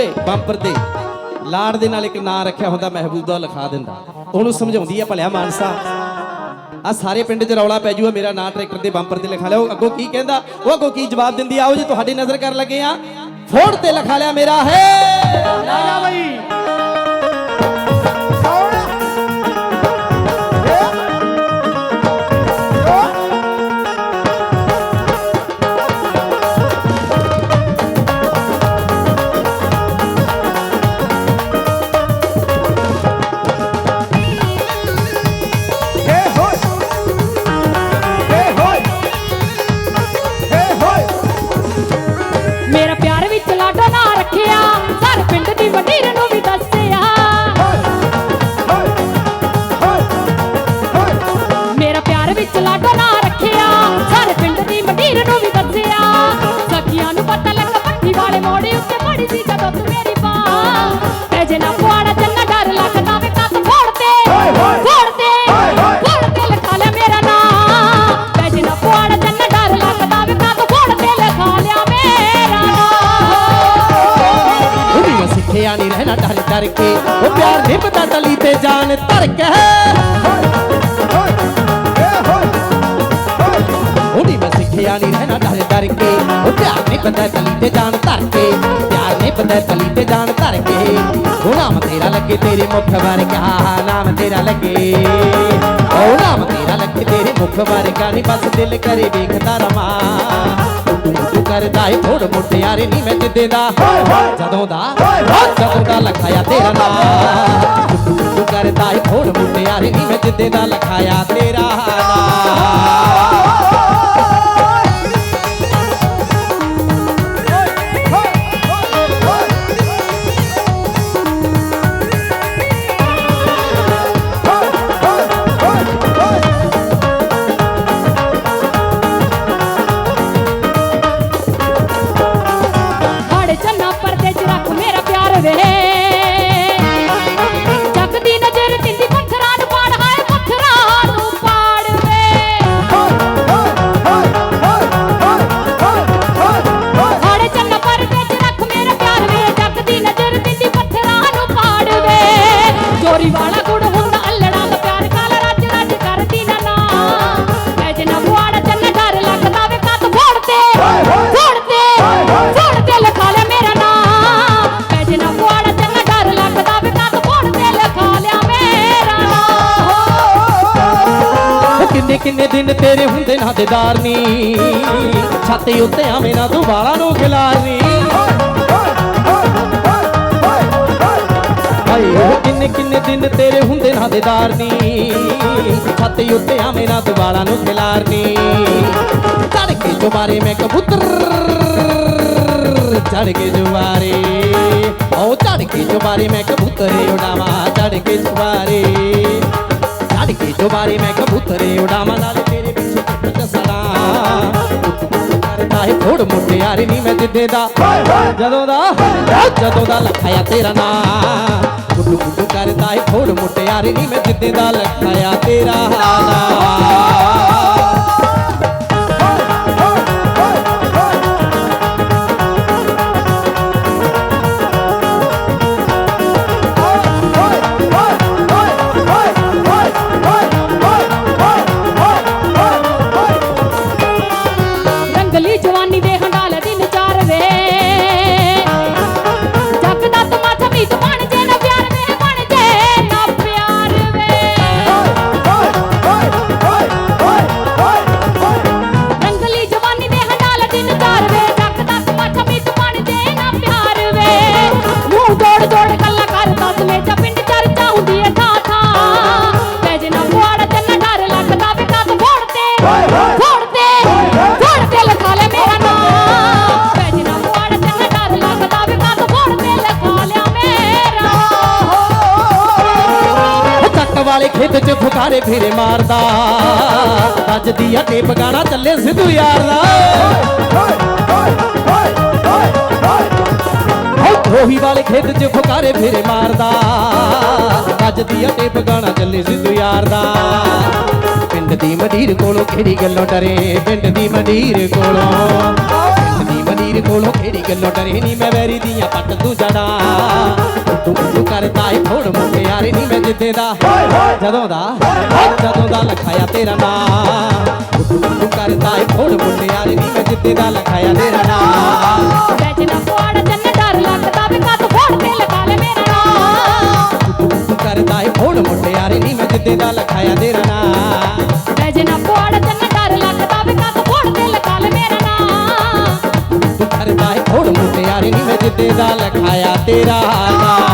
ਮੂਰੇ ਬੰਪਰ ਤੇ ਲਾੜ ਦੇ ਨਾਲ ਇੱਕ ਨਾਂ ਰੱਖਿਆ ਹੁੰਦਾ, ਮਹਿਬੂਬਾ ਲਿਖਾ ਦਿੰਦਾ। ਉਹਨੂੰ ਸਮਝਾਉਂਦੀ ਆ, ਭਲਿਆ ਮਾਨਸਾ ਆ ਸਾਰੇ ਪਿੰਡ 'ਚ ਰੌਲਾ ਪੈ ਜੂਗਾ ਮੇਰਾ ਨਾਂ ਟਰੈਕਟਰ ਦੇ ਬੰਪਰ ਤੇ ਲਿਖਾ ਲਿਆ। ਉਹ ਅੱਗੋਂ ਕੀ ਕਹਿੰਦਾ? ਉਹ ਅੱਗੋਂ ਕੀ ਜਵਾਬ ਦਿੰਦੀ ਆਓ ਜੀ, ਤੁਹਾਡੀ ਨਜ਼ਰ ਕਰਨ ਲੱਗੇ ਆ। ਫੋੜ ਤੇ ਲਿਖਾ ਲਿਆ ਮੇਰਾ, ਹੈ! ਆ ਜਾ ਬਈ। ਮੇਰਾ ਪਿਆਰ ਵਿੱਚ ਲਾਡੋ ਨਾ ਰੱਖਿਆ। ਸਰ ਪਿੰਡ ਦੀ ਵਡੀਰ ਨੂੰ ਵੀ ਦੱਸਿਆ। ਸਖੀਆਂ ਨੂੰ ਪਤਾ ਲੱਗਾ ਪੱਠੀ ਵਾਲੇ ਮੋੜੇ ਉੱਤੇ ਪੜੀ ਸੀ ਜਦੋਂ ਤੂੰ ਮੇਰੀ ਬਾਹ ਤੇ ਜੇ ਨਾ ਪੁਆੜਾ ਚੰਗਾ ਡਰ ਲੱਗਦਾ ਵੇ ਕੱਤ ਫੋੜਤੇ ਹੋਏ ਹੋਏ। ਫੋੜਤੇ ਹੋਏ ਹੋਏ। ਫੋੜਤੇ ਲਿਖਾ ਲਿਆ ਮੇਰਾ ਨਾਂ ਤੇ ਜੇ ਨਾ ਪੁਆੜਾ ਚੰਗਾ ਡਰ ਲੱਗਦਾ ਵੇ ਕੱਤ ਫੋੜਤੇ ਲਿਖਾ ਲਿਆ ਮੇਰਾ ਨਾਂ ਉਹਦੀ ਮੈਂ ਸਿੱਖਿਆ ਨਹੀਂ ਰਹਿਣਾ ਡਰ ਡਰ ਕੇ ਉਹ ਪਿਆਰ ਨਿਭਦਾ ਟਲੀ ਤੇ ਜਾਨ ਧਰ ਕੇ ਮੈਂ ਸਿੱਖਿਆ ਨਹੀਂ ਰਹਿਣਾ ਡਰ ਡਰ ਕੇ ਉਹ ਪਿਆਰ ਨਿਭਦਾ ਟਲੀ ਤੇ ਜਾਨ ਧਰ ਕੇ ਪਿਆਰ ਨਿਭਦਾ ਟਲੀ ਤੇ ਜਾਨ ਧਰ ਕੇ ਉਹ ਨਾਮ ਤੇਰਾ ਲੱਗੇ ਤੇਰੇ ਮੁਖ ਵਰਗਾ ਨਾਮ ਤੇਰਾ ਲੱਗੇ ਉਹ ਨਾਮ ਤੇਰਾ ਲੱਗੇ ਤੇਰੇ ਮੁਖ ਵਰਗਾ ਨਹੀਂ ਬਸ ਦਿਲ ਕਰੇ ਵੇਖਦਾ ਰਮਾ ਤੂੰ ਕਰਦਾ ਏ ਥੋੜ ਮੁਟਿਆਰੇ ਨਹੀਂ ਮੈਂ ਜਿੱਦੇ ਦਾ ਜਦੋਂ ਦਾ ਉਹ ਜਦੋਂ ਦਾ ਲਖਾਇਆ ਤੇਰਾ ਨਾਂ ਤੂੰ ਕਰਦਾ ਏ ਥੋੜ ਮੁਟਿਆਰੇ ਨਹੀਂ ਮੈਂ ਜਿੱਦੇ ਦਾ ਲਖਾਇਆ ਤੇਰਾ ਨਾਂ ਉਹ ਕਿੰਨੇ ਕਿੰਨੇ ਦਿਨ ਤੇਰੇ ਹੁੰਦੇ ਨਾ ਦੇਦਾਰ ਨੀ। ਛਾਤੀ ਉੱਤੇ ਆਵੇਂ ਨਾ ਤੂੰ ਵਾਲਾਂ ਨੂੰ ਖਿਲਾਰਨੀ ਹਾਏ ਉਹ ਕਿੰਨੇ ਕਿੰਨੇ ਦਿਨ ਤੇਰੇ ਹੁੰਦੇ ਨਾ ਦੇਦਾਰ ਨੀ। ਛਾਤੀ ਉੱਤੇ ਆਵੇਂ ਨਾ ਤੂੰ ਵਾਲਾਂ ਨੂੰ ਖਿਲਾਰਨੀ ਚੜ ਕੇ ਜੁਬਾਰੇ ਮੈਂ ਕਬੂਤਰ ਚੜ ਕੇ ਜੁਬਾਰੇ। ਉਹ ਚੜ ਕੇ ਜੁਬਾਰੇ ਮੈਂ ਕਬੂਤਰੇ ਉਡਾਵਾਂ ਚੜ ਕੇ ਜੁਬਾਰੇ। ਚੜ ਕੇ ਦੁਬਾਰੇ ਮੈਂ ਕਬੂਤਰੇ ਉਡਾਵਾਂ ਨਾਲ ਤੇਰੇ ਪਿੱਛੇ ਟੁੱਟ ਸੜਾ ਕਰਦਾ ਹੈ ਥੋੜ ਮੁਟਿਆਰੇ ਨਹੀਂ ਮੈਂ ਜਿੱਦੇ ਦਾ। ਜਦੋਂ ਦਾ ਜਦੋਂ ਦਾ ਲਖਾਇਆ ਤੇਰਾ ਨਾਂ। ਗੁੱਡੂ ਗੁੱਡੂ ਕਰਦਾ ਹੈ ਥੋੜ ਮੁਟਿਆਰੇ ਨਹੀਂ ਮੈਂ ਜਿੱਦੇ ਦਾ ਲਖਾਇਆ ਤੇਰਾ। ਨਾਂ ਵਾਲੇ ਖੇਤ 'ਚ ਫੁਕਾਰੇ ਫੇਰੇ ਮਾਰਦਾ। ਵੱਜਦੀ ਆ ਟੇਪ ਗਾਣਾ ਚੱਲੇ ਸਿੱਧੂ ਯਾਰ ਦਾ। ਉਹ ਵਾਲੇ ਖੇਤ 'ਚ ਫੁਕਾਰੇ ਫੇਰੇ ਮਾਰਦਾ। ਵੱਜਦੀ ਆ ਟੇਪ ਗਾਣਾ ਚੱਲੇ ਸਿੱਧੂ ਯਾਰ ਦਾ। ਪਿੰਡ ਦੀ ਮੰਡੀਰ ਕੋਲੋਂ ਕਿਹੜੀ ਗੱਲੋਂ ਡਰੇ? ਪਿੰਡ ਦੀ ਮੰਡੀਰ ਕੋਲੋਂ। ਪਿੰਡ ਦੀ ਵੀਰ ਕੋਲੋਂ ਕਿਹੜੀ ਗੱਲੋਂ ਡਰੇ? ਨਹੀਂ ਮੈਂ ਵੈਰੀ ਦੀਆਂ ਪੱਟ ਤੂੰ ਜੜਾ ਤੂੰ ਤੂੰ ਕਰਦਾ ਏ ਫੋੜ ਮੁੰਡੇ ਯਾਰੇ ਨਹੀਂ ਮੈਂ ਜਿੱਦੇ ਦਾ। ਜਦੋਂ ਦਾ ਜਦੋਂ ਦਾ ਲਖਾਇਆ ਤੇਰਾ ਨਾਂ ਤੂੰ ਕਰਦਾ ਏ ਫੋੜ ਮੁੰਡੇ ਯਾਰੇ ਨਹੀਂ ਮੈਂ ਜਿੱਦੇ ਦਾ ਲਖਾਇਆ ਤੇਰਾ ਨਾਂ ਵੈਜ ਨਾ ਪੁਆੜ ਚੰਨ ਡਰ ਲੱਗਦਾ ਵੀ ਕੱਤ ਫੋੜ ਤੇ ਲਗਾ ਲੈ ਮੇਰਾ ਨਾਂ ਤੂੰ ਕਰਦਾ ਏ ਫੋੜ ਮੁੰਡੇ ਯਾਰੇ ਨਹੀਂ ਮੈਂ ਜਿੱਦੇ ਦਾ ਲਖਾਇਆ ਤੇਰਾ ਦਾ ਲਖਾਇਆ ਤੇਰਾ ਨਾਂ